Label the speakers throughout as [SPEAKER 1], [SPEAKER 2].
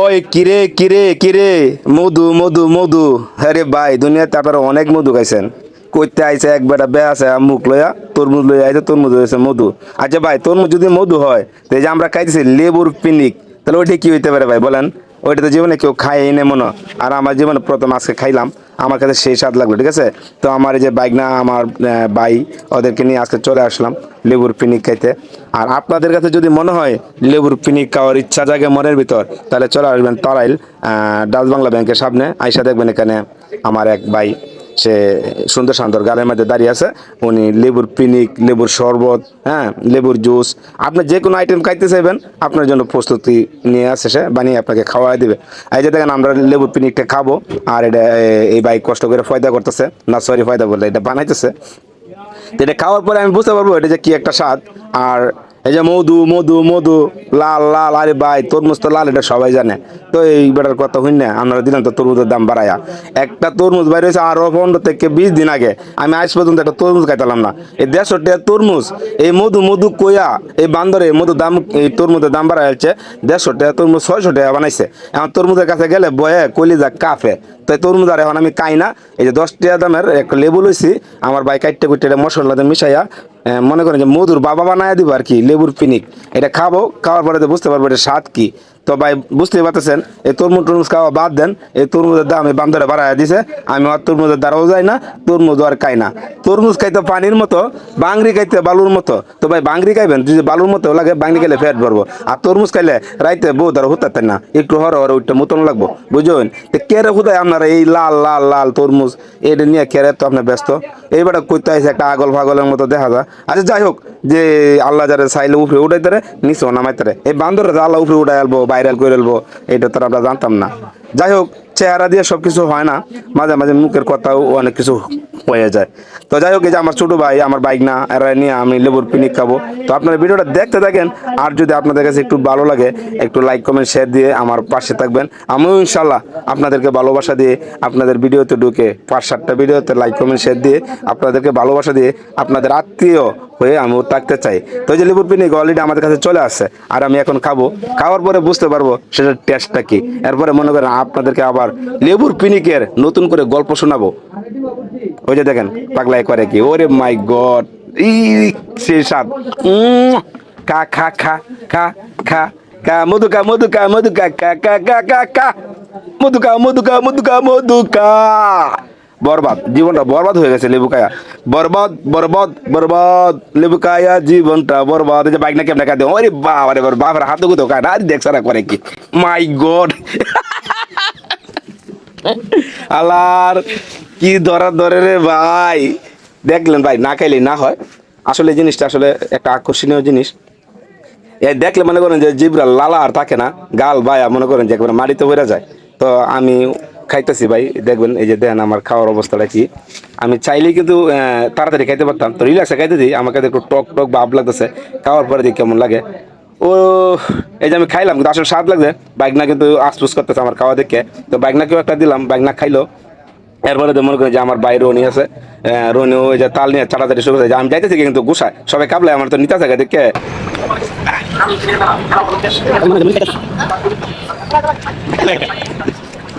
[SPEAKER 1] ওই কিরে কিরে কিরে? মধু মধু মধু। আরে ভাই দুনিয়া তারপরে অনেক মধু খাইছেন। করতে আইসে এক বেটা বে আছে মুখ লইয়া তরমুজ লইয়া আইছে, তরমুজ হয়েছে মধু। আচ্ছা ভাই, তরমুজ যদি মধু হয় তো যে আমরা খাইতেছি লেবুর পিনিক, তাহলে ওইটা কি হইতে পারে ভাই, বলেন? ওইটা তো জীবনে কেউ খায় এনে মনে। আর আমার জীবনে প্রথম আজকে খাইলাম, আমার কাছে সেই স্বাদ লাগল, ঠিক আছে? তো আমার এই যে বাইক না, আমার বাই ওদেরকে নিয়ে আজকে চলে আসলাম লেবুর পিনিক খাইতে। আর আপনাদের কাছে যদি মনে হয় লেবুর পিনিক খাওয়ার ইচ্ছা জাগে মনের ভিতর, তাহলে চলে আসবেন তরাইল ডাচ বাংলা ব্যাংকের সামনে। আইসা দেখবেন এখানে আমার এক ভাই। সে সুন্দর সুন্দর গালের মধ্যে দাঁড়িয়ে আছে। উনি লেবুর পিনিক, লেবুর শরবত হ্যাঁ লেবুর জুস। আপনি যে কোনো আইটেম খাইতে চাইবেন, আপনার জন্য প্রস্তুতি নিয়ে আসে সে, বানিয়ে আপনাকে খাওয়াই দেবে। এই যে দেখেন, আমরা লেবুর পিনিকটা খাব, আর এটা এই ভাই কষ্ট করে ফয়দা করতেছে। না সরি ফয়দা বললে, এটা বানাইতেছে। এটা খাওয়ার পরে আমি বুঝতে পারব এটা যে কি একটা স্বাদ। আর এই যে মধু মধু মধু, লাল লাল, আরে ভাই, তরমুজ তো লাল, এটা সবাই জানে। তো এই বেটার কথা হইন না, আপনারা দিলেন তো তরমুজের দাম বাড়ায়া। একটা তরমুজ বাইরে হয়েছে আরও পনেরো থেকে বিশ দিন আগে। আমি আজ পর্যন্ত একটা তরমুজ খাইতাম না। এই দেড়শো টাকা তরমুজ, এই মধু মধু কইয়া, এই বান্দরে মধু দাম, এই তরমুজের দাম বাড়া যাচ্ছে দেড়শো টাকা তরমুজ ছয়শো টাকা বানাইছে। এখন তরমুজের কাছে গেলে বয়ে কলিজা কাফে তো তরমুজ আর এখন আমি কাই না। এই যে দশ টাকা দামের একটা লেবু লইছি, আমার বাই কাইটে কুইটে এটা মশলা মিশাইয়া মনে করেন যে মধুর বাবা বানায় দিব আর কি, লেবুর পিনিক। এটা খাব, খাওয়ার পরে তো বুঝতে পারব এটা স্বাদ কি। তো ভাই বুঝতেই পারতেছেন, এই তরমুজ টরমুজ খাওয়া বাদ দেন, এই তরমুজের দাম এই বান্দরে বাড়ায় দিছে, আমি আর তরমুজের দ্বারাও যাই না তরমুজ আর খাই না। তরমুজ খাইতে পানির মতো, বাংরি খাইতে বালুর মতো। তো ভাই বাংরি খাইবেন, যদি বালুর মতো লাগে, বাংরি খাইলে ফ্যাট ভরবো। আর তরমুজ খাইলে রাইতে বউ ধরো হুতাতেন না, একটু হর হর ওইটা মতন লাগবো বুঝবেন তো কেরে হুদায় আপনারা এই লাল লাল লাল তরমুজ এটা নিয়ে কেরে তো আপনার ব্যস্ত। এইবার কইতে আছে একটা আগল ফাগলের মতো দেখা যায়। আচ্ছা যাই হোক, যে আল্লাহ যারা চাইলে উপরে উঠাইতে নিচেও নামাই তারে এই বান্দরে আল্লাহ উপরে উঠাই আলবো ভাইরাল করে আলবো এটা তো আমরা জানতাম না। যাই হোক, চেহারা দিয়ে সব কিছু হয় না, মাঝে মাঝে মুখের কথাও অনেক কিছু হয়ে যায়। তো যাই হোক, এই যে আমার ছোটো ভাই, আমার বাইক না এরা নিয়ে আমি লেবুর পিনিক খাব। তো আপনারা ভিডিওটা দেখতে থাকেন, আর যদি আপনাদের কাছে একটু ভালো লাগে, একটু লাইক কমেন্ট শেয়ার দিয়ে আমার পাশে থাকবেন। আমিও ইনশাল্লাহ আপনাদেরকে ভালোবাসা দিয়ে আপনাদের ভিডিওতে ঢুকে, পাঁচ সাতটা ভিডিওতে লাইক কমেন্ট শেয়ার দিয়ে আপনাদেরকে ভালোবাসা দিয়ে আপনাদের আত্মীয় হয়ে আমিও থাকতে চাই তো যে লেবুর পিনিক অলরেডি আমাদের কাছে চলে আসছে আর আমি এখন খাব খাওয়ার পরে বুঝতে পারব সেটার টেস্টটা কি এরপরে মনে করেন আপনাদেরকে আবার লেবুর পিনিকের নতুন করে গল্প শোনাবো ওই যে দেখেন পাগলাই করে কি ওরে মাই গড ই সে স্বাদ খা খা খা খা খা খা মধু খা মধু কা মধু কা খা খা খা খা খা মধু বরবাদ, জীবনটা বরবাদ হয়ে গেছে লেবু কায়া। বরবাদ বরবাদ বরবাদ, লেবু কায়া, জীবনটা বরবাদ। এই যে বাইক না কেমন কাঁদে? ওরে বাবা রে বাবা বাবার হাত গুতো কাটা আর দেখ সারা করে কি। মাই গড আলার কি ধরা ধরে রে ভাই। দেখলেন ভাই, না খাইলে না হয়। আসলে জিনিসটা আসলে একটা আকর্ষণীয় জিনিস। এ দেখলে মনে করেন যে জিবরা লালা আর থাকে না। গাল বায়া মনে করেন যে একবার মাটিতে বেড়ে যায়। তো আমি খাইতেছি ভাই, দেখবেন এই যে দেন আমার খাওয়ার অবস্থাটা কি। আমি চাইলেই কিন্তু তাড়াতাড়ি খাইতে পারতাম। তো রিল্যাক্সে খাইতে দিই, আমাকে একটু টক টক ভাব লাগতেছে, খাওয়ার পরে দিই কেমন লাগে। ও, এই যে আমি খাইলাম, কিন্তু আসলে স্বাদ লাগছে। বাইক না কিন্তু আশপুস করতেছে আমার খাওয়া দেখে। তো বাইক না কেউ একটা দিলাম বাইক না খাইলো। এরপরে তো মনে করি যে আমার বাইরে রনি আছে। রনি ওই যে তাল নিয়ে চাটাচাটি শুরু করেছে। আমি যাইতেছি কিন্তু গুসায়, সবাই কাবলে আমার তো নিতে থাকে দেখে।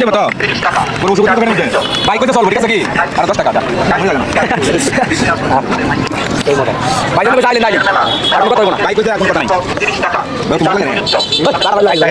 [SPEAKER 2] যাব তো কোনো ওষুধ টাকা মধ্যে বাইক করতে চলবো ঠিক আছে কি? আর দশ টাকা বাইক যাবে চাইলে নাই আর কথা বলব বাইক করতে এখন কথা নাই। লাগে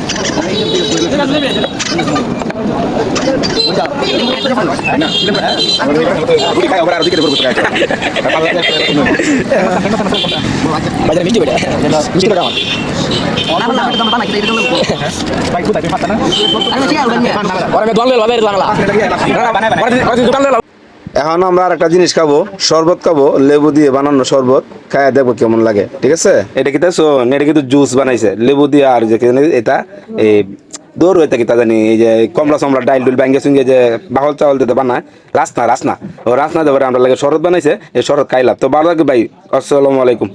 [SPEAKER 2] বাজারে মিষ্টি বেটা মিষ্টি বেটা আমার
[SPEAKER 3] দোকান দোকান
[SPEAKER 1] এখন আমরা আর একটা জিনিস খাব শরবত খাব লেবু দিয়ে বানানো শরবত খায় দেখব কেমন লাগে ঠিক আছে? এটা কিন্তু শোন এটা কিন্তু জুস বানাইছে। লেবু দিয়ে আর যে এটা এই দৌড় হইতে কি তা জানি এই যে কমলা সমলা ডাইল ডুল ব্যাঙ্গে সঙ্গে যে বাহল চাউল দিতে বানায় রাসনা রাসনা। ও রাসনা দেবার আমরা লাগে শরবত বানাইছে এই শরবত খাইলাম। তো ভালো লাগে ভাই আসসালামু আলাইকুম।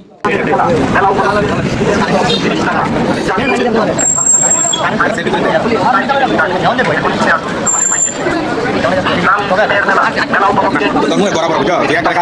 [SPEAKER 2] তো মুই বরাবর বুঝো এক টাকা